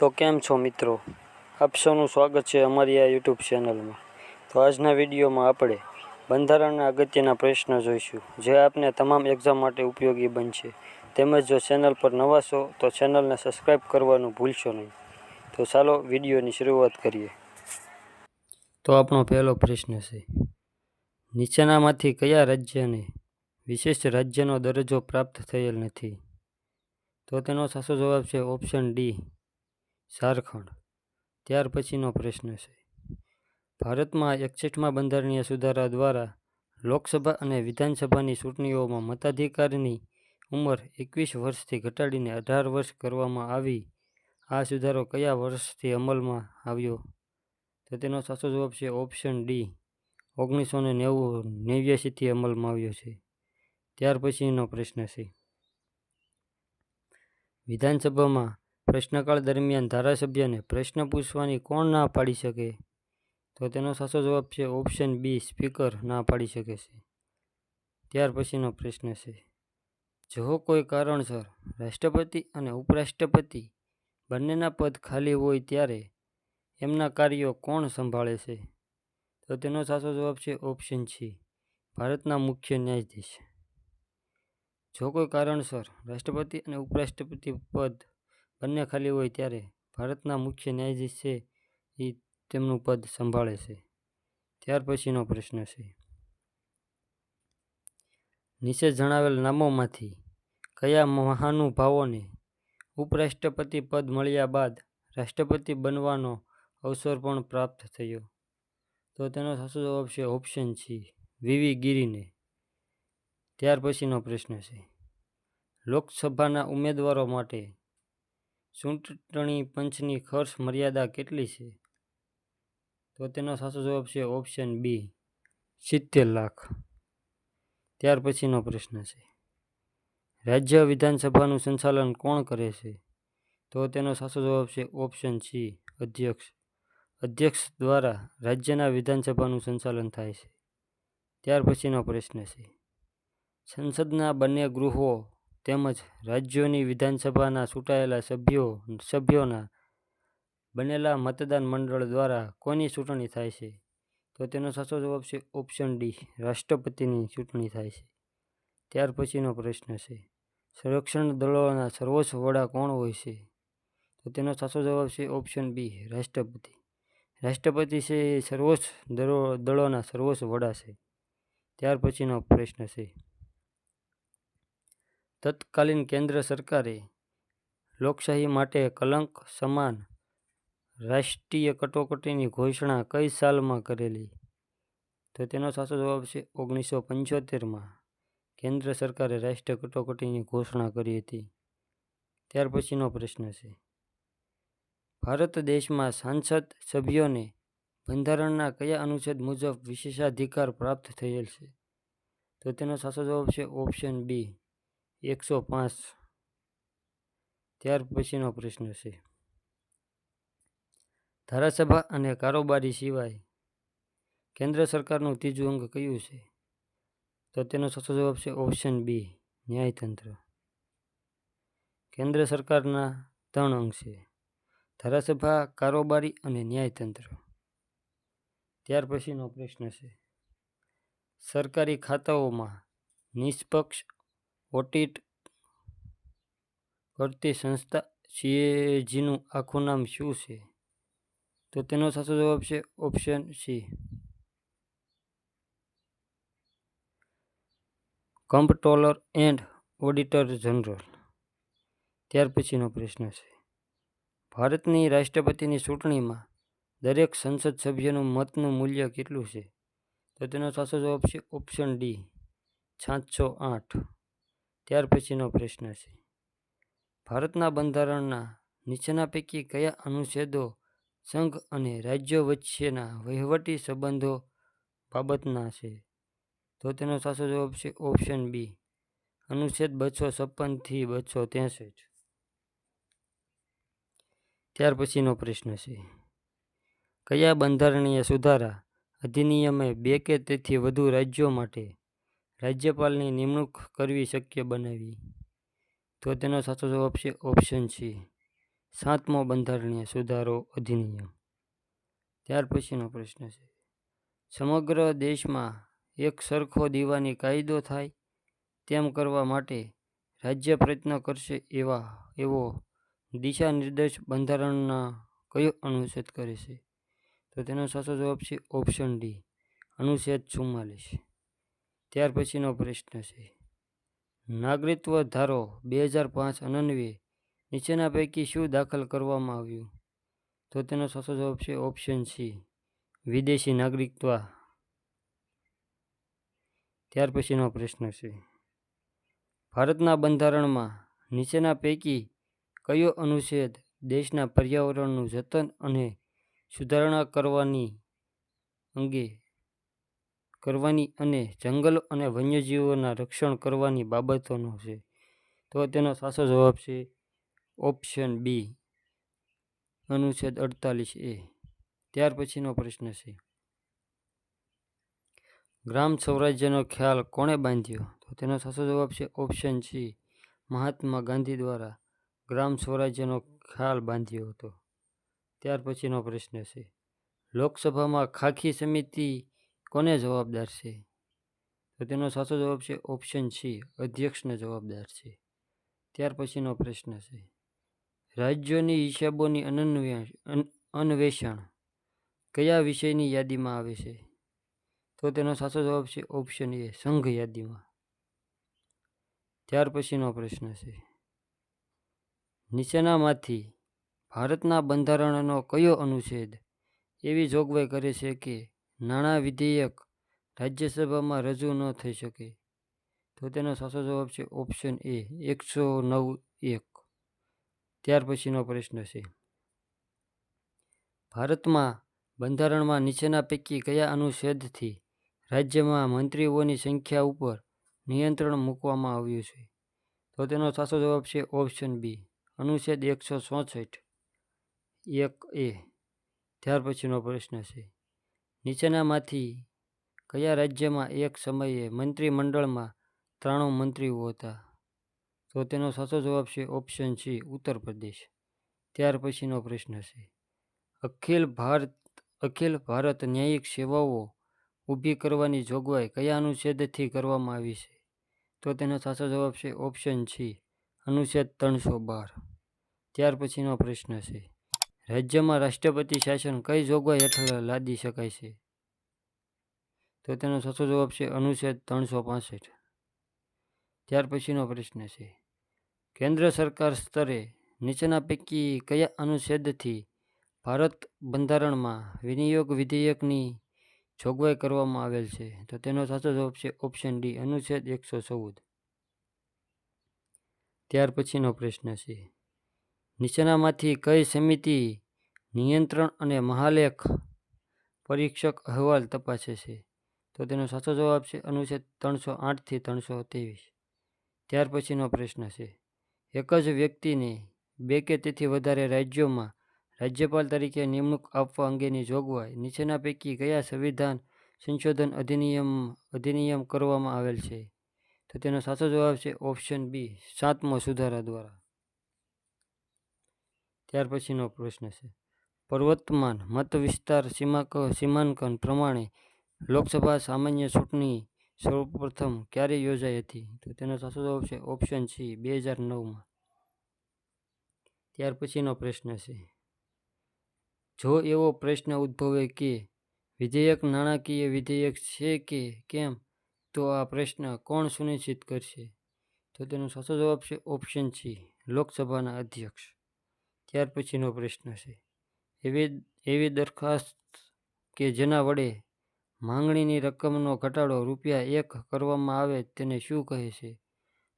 તો કેમ છો મિત્રો? આપ સૌનું સ્વાગત છે અમારી આ યુટ્યુબ ચેનલમાં તો આજના વિડીયોમાં આપણે બંધારણના અગત્યના પ્રશ્નો જોઈશું, જે આપને તમામ એક્ઝામ માટે ઉપયોગી બનશે. તેમજ જો ચેનલ પર નવા છો, તો ચેનલને સબસ્ક્રાઈબ કરવાનું ભૂલશો નહીં. તો ચાલો વિડીયોની શરૂઆત કરીએ. તો આપણો પહેલો પ્રશ્ન છે, નીચેનામાંથી કયા રાજ્યને વિશેષ રાજ્યનો દરજ્જો પ્રાપ્ત થયેલ નથી? તો તેનો સાચો જવાબ છે ઓપ્શન ડી ઝારખંડ. ત્યાર પછીનો પ્રશ્ન છે. ભારતમાં એકસઠમાં બંધારણીય સુધારા દ્વારા લોકસભા અને વિધાનસભાની ચૂંટણીઓમાં મતાધિકારની ઉંમર એકવીસ વર્ષથી ઘટાડીને અઢાર વર્ષ કરવામાં આવી. આ સુધારો કયા વર્ષથી અમલમાં આવ્યો? તો તેનો સાચો જવાબ છે ઓપ્શન ડી. ઓગણીસો ને નેવું નેવ્યાસીથી અમલમાં આવ્યો છે. ત્યાર પછીનો પ્રશ્ન છે. વિધાનસભામાં પ્રશ્નકાળ દરમિયાન ધારાસભ્યને પ્રશ્ન પૂછવાની કોણ ના પાડી શકે? તો તેનો સાચો જવાબ છે ઓપ્શન બી, સ્પીકર ના પાડી શકે છે. ત્યાર પછીનો પ્રશ્ન છે, જો કોઈ કારણસર રાષ્ટ્રપતિ અને ઉપરાષ્ટ્રપતિ બંનેના પદ ખાલી હોય ત્યારે એમના કાર્યો કોણ સંભાળે છે? તો તેનો સાચો જવાબ છે ઓપ્શન સી, ભારતના મુખ્ય ન્યાયાધીશ. જો કોઈ કારણસર રાષ્ટ્રપતિ અને ઉપરાષ્ટ્રપતિ પદ બંને ખાલી હોય ત્યારે ભારતના મુખ્ય ન્યાયાધીશ છે એ તેમનું પદ સંભાળે છે. ત્યાર પછીનો પ્રશ્ન છે. નીચે જણાવેલ નામોમાંથી કયા મહાનુભાવોને ઉપરાષ્ટ્રપતિ પદ મળ્યા બાદ રાષ્ટ્રપતિ બનવાનો અવસર પણ પ્રાપ્ત થયો? તો તેનો સાચો જવાબ છે ઓપ્શન સી વીવી ગિરીને. ત્યાર પછીનો પ્રશ્ન છે. લોકસભાના ઉમેદવારો માટે ચૂંટણી પંચની ખર્ચ મર્યાદા કેટલી છે? તો તેનો સાચો જવાબ છે ઓપ્શન બી, સિત્તેર લાખ. ત્યાર પછીનો પ્રશ્ન છે, રાજ્ય વિધાનસભાનું સંચાલન કોણ કરે છે? તો તેનો સાચો જવાબ છે ઓપ્શન સી, અધ્યક્ષ. અધ્યક્ષ દ્વારા રાજ્યના વિધાનસભાનું સંચાલન થાય છે. ત્યાર પછીનો પ્રશ્ન છે, સંસદના બંને ગૃહો તેમજ રાજ્યોની વિધાનસભાના ચૂંટાયેલા સભ્યો, સભ્યોના બનેલા મતદાન મંડળ દ્વારા કોની ચૂંટણી થાય છે? તો તેનો સાચો જવાબ છે ઓપ્શન ડી, રાષ્ટ્રપતિની ચૂંટણી થાય છે. ત્યાર પછીનો પ્રશ્ન છે, સંરક્ષણ દળોના સર્વોચ્ચ વડા કોણ હોય છે? તો તેનો સાચો જવાબ છે ઓપ્શન બી, રાષ્ટ્રપતિ. રાષ્ટ્રપતિ છે એ સર્વોચ્ચ દળો દળોના સર્વોચ્ચ વડા છે. ત્યાર પછીનો પ્રશ્ન છે તત્કાલીન કેન્દ્ર સરકારે લોકશાહી માટે કલંક સમાન રાષ્ટ્રીય કટોકટીની ઘોષણા કઈ સાલમાં કરેલી? તો તેનો સાચો જવાબ છે ઓગણીસો પંચોતેરમાં. કેન્દ્ર સરકારે રાષ્ટ્રીય કટોકટીની ઘોષણા કરી હતી. ત્યાર પછીનો પ્રશ્ન છે. ભારત દેશમાં સાંસદ સભ્યોને બંધારણના કયા અનુચ્છેદ મુજબ વિશેષાધિકાર પ્રાપ્ત થયેલ છે? તો તેનો સાચો જવાબ છે ઓપ્શન બી. એકસો પાંચ. ત્યાર પછીનો પ્રશ્ન છે. ધારાસભા અને કારોબારી સિવાય કેન્દ્ર સરકારનું ત્રીજું અંગ કયું છે? તો તેનો સાચો જવાબ છે ઓપ્શન બી, ન્યાયતંત્ર. કેન્દ્ર સરકારના ત્રણ અંગ છે. ધારાસભા, કારોબારી અને ન્યાયતંત્ર. ત્યાર પછીનો પ્રશ્ન છે. સરકારી ખાતાઓમાં નિષ્પક્ષ ઓડિટ કરતી સંસ્થા સીએજીનું આખું નામ શું છે? તો તેનો સાચો જવાબ છે option C. Comptroller and auditor general. ત્યાર પછીનો પ્રશ્ન છે. ભારતની રાષ્ટ્રપતિની ચૂંટણીમાં દરેક સંસદ સભ્યનું મતનું મૂલ્ય કેટલું છે? તો તેનો સાચો જવાબ છે ઓપ્શન ડી. સાતસો આઠ. ત્યાર પછીનો પ્રશ્ન છે. ભારતના બંધારણના નીચેના પૈકી કયા અનુચ્છેદો સંઘ અને રાજ્યો વચ્ચેના વહીવટી સંબંધો બાબતના છે? તો તેનો સાચો જવાબ છે ઓપ્શન બી. અનુચ્છેદ બસો છપ્પનથી બસો ત્રેસઠ. ત્યાર પછીનો પ્રશ્ન છે. કયા બંધારણીય સુધારા અધિનિયમે બે કે તેથી વધુ રાજ્યો માટે રાજ્યપાલની નિમણૂક કરવી શક્ય બનાવી? તો તેનો સાચો જવાબ છે ઓપ્શન સી. સાતમો બંધારણીય સુધારો અધિનિયમ. ત્યાર પછીનો પ્રશ્ન છે. સમગ્ર દેશમાં એક સરખો દીવાની કાયદો થાય તેમ કરવા માટે રાજ્ય પ્રયત્ન કરશે એવા, એવો દિશા નિર્દેશ બંધારણના કયો અનુચ્છેદ કરે છે? તો તેનો સાચો જવાબ છે ઓપ્શન ડી. અનુચ્છેદ ચુમ્માલીસ. ત્યાર પછીનો પ્રશ્ન છે. નાગરિકત્વ ધારો બે હજાર પાંચ અનન્વે નીચેના પૈકી શું દાખલ કરવામાં આવ્યું? તો તેનો સાચો જવાબ છે ઓપ્શન સી, વિદેશી નાગરિકત્વ. ત્યાર પછીનો પ્રશ્ન છે. ભારતના બંધારણમાં નીચેના પૈકી કયો અનુચ્છેદ દેશના પર્યાવરણનું જતન અને સુધારણા કરવાની અંગે કરવાની અને જંગલો અને વન્યજીવોના રક્ષણ કરવાની બાબતોનો છે. તો તેનો સાચો જવાબ છે ઓપ્શન બી અનુચ્છેદ અડતાલીસ એ. ત્યાર પછીનો પ્રશ્ન છે. ગ્રામ સ્વરાજ્યનો ખ્યાલ કોણે બાંધ્યો? તો તેનો સાચો જવાબ છે ઓપ્શન સી મહાત્મા ગાંધી દ્વારા ગ્રામ સ્વરાજ્યનો ખ્યાલ બાંધ્યો હતો. ત્યાર પછીનો પ્રશ્ન છે. લોકસભામાં ખાખી સમિતિ કોને જવાબદાર છે? તો તેનો સાચો જવાબ છે ઓપ્શન સી અધ્યક્ષને જવાબદાર છે. ત્યાર પછીનો પ્રશ્ન છે. રાજ્યોની હિસાબોની અન્વેષણ કયા વિષયની યાદીમાં આવે છે? તો તેનો સાચો જવાબ છે ઓપ્શન એ સંઘ યાદીમાં. ત્યાર પછીનો પ્રશ્ન છે. નીચેનામાંથી ભારતના બંધારણનો કયો અનુચ્છેદ એવી જોગવાઈ કરે છે કે નાણાં વિધેયક રાજ્યસભામાં રજૂ ન થઈ શકે. તો તેનો સાચો જવાબ છે ઓપ્શન એ, એકસો નવ એક. ત્યાર પછીનો પ્રશ્ન છે. ભારતમાં બંધારણમાં નીચેના પૈકી કયા અનુચ્છેદથી રાજ્યમાં મંત્રીઓની સંખ્યા ઉપર નિયંત્રણ મૂકવામાં આવ્યું છે? તો તેનો સાચો જવાબ છે ઓપ્શન બી, અનુચ્છેદ એકસો ચોસઠ. એક એ. ત્યાર પછીનો પ્રશ્ન છે. નીચેનામાંથી કયા રાજ્યમાં એક સમયે મંત્રીમંડળમાં ત્રાણું મંત્રીઓ હતા? તો તેનો સાચો જવાબ છે ઓપ્શન સી ઉત્તર પ્રદેશ. ત્યાર પછીનો પ્રશ્ન છે. અખિલ ભારત અખિલ ભારત ન્યાયિક સેવાઓ ઊભી કરવાની જોગવાઈ કયા અનુચ્છેદથી કરવામાં આવી છે? તો તેનો સાચો જવાબ છે ઓપ્શન સી અનુચ્છેદ ત્રણસો બાર. ત્યાર પછીનો પ્રશ્ન છે. રાજ્યમાં રાષ્ટ્રપતિ શાસન કઈ જોગવાઈ હેઠળ લાદી શકાય છે? તો તેનો સાચો જવાબ છે અનુચ્છેદ ત્રણસો પાસઠ. ત્યાર પછીનો પ્રશ્ન છે, કેન્દ્ર સરકાર સ્તરે નીચેના પૈકી કયા અનુચ્છેદથી ભારત બંધારણમાં વિનિયોગ વિધેયકની જોગવાઈ કરવામાં આવેલ છે? તો તેનો સાચો જવાબ છે ઓપ્શન ડી, અનુચ્છેદ એકસો ચૌદ. ત્યાર પછીનો પ્રશ્ન છે નીચેનામાંથી કઈ સમિતિ, નિયંત્રણ અને મહાલેખ પરીક્ષક અહેવાલ તપાસે છે? તો તેનો સાચો જવાબ છે અનુચ્છેદ ત્રણસો આઠથી ત્રણસો ત્રેવીસ. ત્યાર પછીનો પ્રશ્ન છે. એક જ વ્યક્તિને બે કે તેથી વધારે રાજ્યોમાં રાજ્યપાલ તરીકે નિમણૂક આપવા અંગેની જોગવાઈ નીચેના પૈકી કયા સંવિધાન સંશોધન અધિનિયમ અધિનિયમ કરવામાં આવેલ છે? તો તેનો સાચો જવાબ છે ઓપ્શન બી સાતમો સુધારા દ્વારા. ત્યાર પછીનો પ્રશ્ન છે. પર્વતમાન મત વિસ્તાર સીમાક સીમાંકન પ્રમાણે લોકસભા સામાન્ય ચૂંટણી સૌપ્રથમ ક્યારે યોજાઈ હતી? તો તેનો સાચો જવાબ છે ઓપ્શન સી, બે હજાર નવમાં. ત્યાર પછીનો પ્રશ્ન છે. જો એવો પ્રશ્ન ઉદ્ભવે કે વિધેયક નાણાકીય વિધેયક છે કે કેમ, તો આ પ્રશ્ન કોણ સુનિશ્ચિત કરશે? તો તેનો સાચો જવાબ છે ઓપ્શન સી, લોકસભાના અધ્યક્ષ. ત્યાર પછીનો પ્રશ્ન છે. એવી એવી દરખાસ્ત કે જેના વડે માંગણીની રકમનો ઘટાડો રૂપિયા એક કરવામાં આવે તેને શું કહે છે?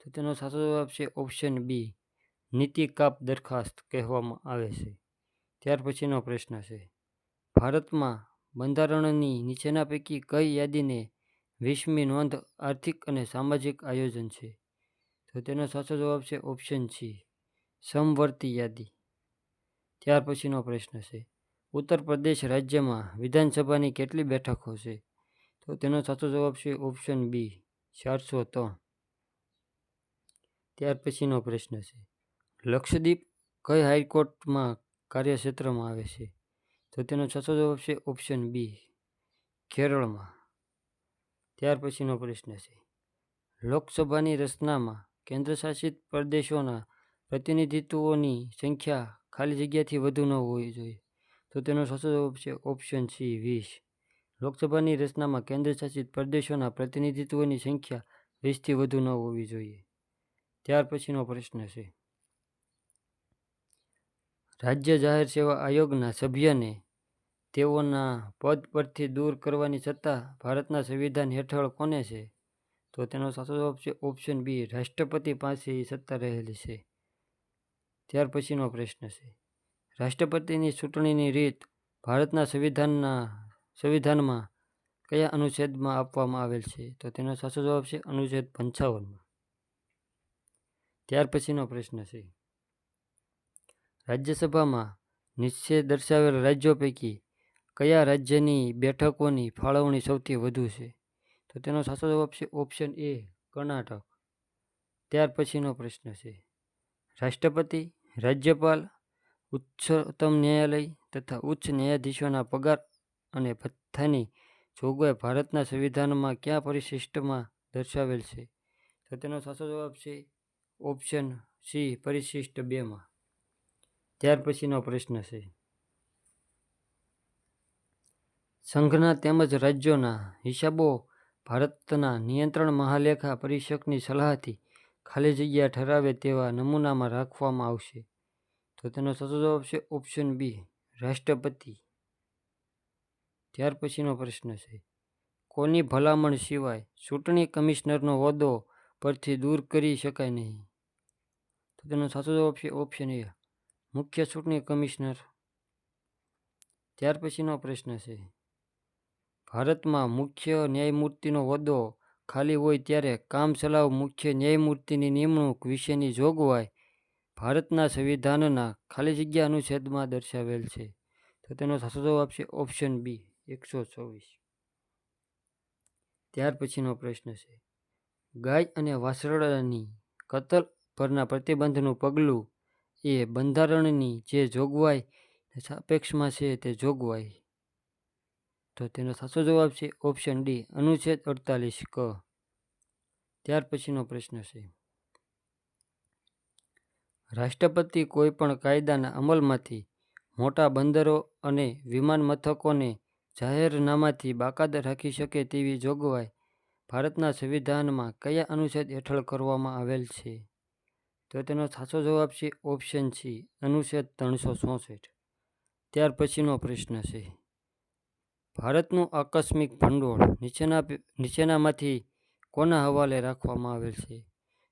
તો તેનો સાચો જવાબ છે ઓપ્શન બી, નીતિ કાપ દરખાસ્ત કહેવામાં આવે છે. ત્યાર પછીનો પ્રશ્ન છે, ભારતમાં બંધારણની નીચેના પૈકી કઈ યાદીને વીસમી નોંધ આર્થિક અને સામાજિક આયોજન છે? તો તેનો સાચો જવાબ છે ઓપ્શન સી, સમવર્તી યાદી. ત્યાર પછીનો પ્રશ્ન છે. ઉત્તર પ્રદેશ રાજ્યમાં વિધાનસભાની કેટલી બેઠકો છે? તો તેનો સાચો જવાબ છે ઓપ્શન બી, ચારસો ત્રણ. ત્યાર પછીનો પ્રશ્ન છે. લક્ષદ્વીપ કઈ હાઈકોર્ટમાં કાર્યક્ષેત્રમાં આવે છે? તો તેનો સાચો જવાબ છે ઓપ્શન બી, કેરળમાં. ત્યાર પછીનો પ્રશ્ન છે. લોકસભાની રચનામાં કેન્દ્રશાસિત પ્રદેશોના પ્રતિનિધિત્વોની સંખ્યા ખાલી જગ્યાથી વધુ ન હોવી જોઈએ. તો તેનો સાચો ઓપ્શન સી, વીસ. લોકસભાની રચનામાં કેન્દ્રશાસિત પ્રદેશોના પ્રતિનિધિત્વની સંખ્યા વીસથી વધુ ન હોવી જોઈએ. ત્યાર પછીનો પ્રશ્ન છે. રાજ્ય જાહેર સેવા આયોગના સભ્યને તેઓના પદ પરથી દૂર કરવાની સત્તા ભારતના સંવિધાન હેઠળ કોને છે? તો તેનો સાચો ઓપ્શન બી, રાષ્ટ્રપતિ પાસે સત્તા રહેલી છે. ત્યાર પછીનો પ્રશ્ન છે. રાષ્ટ્રપતિની ચૂંટણીની રીત ભારતના સંવિધાનના સંવિધાનમાં કયા અનુચ્છેદમાં આપવામાં આવેલ છે? તો તેનો સાચો જવાબ છે અનુચ્છેદ પંચાવનમાં. ત્યાર પછીનો પ્રશ્ન છે. રાજ્યસભામાં નિશ્ચય દર્શાવેલ રાજ્યો પૈકી કયા રાજ્યની બેઠકોની ફાળવણી સૌથી વધુ છે? તો તેનો સાચો જવાબ છે ઓપ્શન એ કર્ણાટક. ત્યાર પછીનો પ્રશ્ન છે. રાષ્ટ્રપતિ રાજ્યપાલ, ઉચ્ચતમ ન્યાયાલય તથા ઉચ્ચ ન્યાયાધીશોના પગાર અને ભથ્થાની જોગવાઈ ભારતના સંવિધાનમાં કયા પરિશિષ્ટમાં દર્શાવેલ છે? તો તેનો સાચો જવાબ છે ઓપ્શન સી પરિશિષ્ટ બેમાં. ત્યાર પછીનો પ્રશ્ન છે. સંઘના તેમજ રાજ્યોના હિસાબો ભારતના નિયંત્રણ મહાલેખા પરીક્ષકની સલાહથી ખાલી જગ્યા ઠરાવે તેવા નમૂનામાં રાખવામાં આવશે. તો તેનો સાચો જવાબ છે ઓપ્શન બી રાષ્ટ્રપતિ. ત્યાર પછીનો પ્રશ્ન છે, કોની ભલામણ સિવાય ચૂંટણી કમિશનરનો હોદ્દો પરથી દૂર કરી શકાય નહીં? તો તેનો સાચો જવાબ છે ઓપ્શન એ મુખ્ય ચૂંટણી કમિશનર. ત્યાર પછીનો પ્રશ્ન છે, ભારતમાં મુખ્ય ન્યાયમૂર્તિનો હોદ્દો ખાલી હોય ત્યારે કામચલાઉ મુખ્ય ન્યાયમૂર્તિની નિમણૂક વિશેની જોગવાઈ ભારતના સંવિધાનના ખાલી જગ્યા અનુચ્છેદમાં દર્શાવેલ છે. તો તેનો સાચો જવાબ છે ઓપ્શન બી, એકસો ચોવીસ. ત્યાર પછીનો પ્રશ્ન છે. ગાય અને વાસરડાની કતલ પરના પ્રતિબંધનું પગલું એ બંધારણની જે જોગવાઈ સાપેક્ષમાં છે તે જોગવાઈ તો તેનો સાચો જવાબ છે ઓપ્શન ડી, અનુચ્છેદ અડતાલીસ, ક. ત્યાર પછીનો પ્રશ્ન છે. રાષ્ટ્રપતિ કોઈ પણ કાયદાના અમલમાંથી મોટા બંદરો અને વિમાન મથકોને જાહેરનામાથી બાકાત રાખી શકે તેવી જોગવાઈ ભારતના સંવિધાનમાં કયા અનુચ્છેદ હેઠળ કરવામાં આવેલ છે? તો તેનો સાચો જવાબ છે ઓપ્શન સી, અનુચ્છેદ ત્રણસો ચોસઠ. ત્યાર પછીનો પ્રશ્ન છે. ભારતનું આકસ્મિક ભંડોળ નીચેના નીચેનામાંથી કોના હવાલે રાખવામાં આવેલ છે?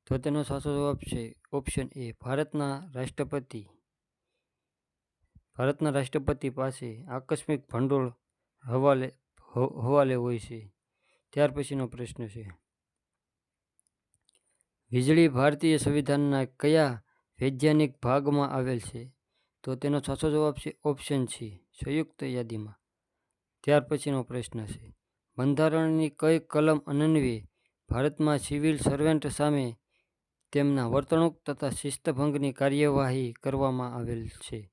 તો તેનો સાચો જવાબ છે ઓપ્શન એ, ભારતના રાષ્ટ્રપતિ. ભારતના રાષ્ટ્રપતિ પાસે આકસ્મિક ભંડોળ હવાલે હવાલે હોય છે. ત્યાર પછીનો પ્રશ્ન છે. વીજળી ભારતીય સંવિધાનના કયા વૈજ્ઞાનિક ભાગમાં આવેલ છે? તો તેનો સાચો જવાબ છે ઓપ્શન છે સંયુક્ત યાદીમાં. ત્યાર પછીનો પ્રશ્ન છે. બંધારણની કઈ કલમ અન્વયે ભારતમાં સિવિલ સર્વેન્ટ સામે તેમના વર્તણૂક તથા શિસ્તભંગની કાર્યવાહી કરવામાં આવેલ છે?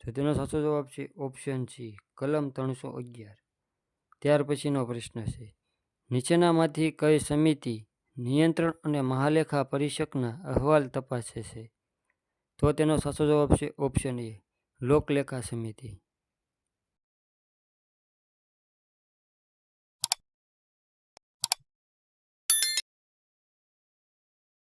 તો તેનો સાચો જવાબ છે ઓપ્શન સી, કલમ ત્રણસો અગિયાર. ત્યાર પછીનો પ્રશ્ન છે, નીચેનામાંથી કઈ સમિતિ નિયંત્રણ અને મહાલેખા પરીક્ષકના અહેવાલ તપાસે છે? તો તેનો સાચો જવાબ છે ઓપ્શન એ, લોકલેખા સમિતિ.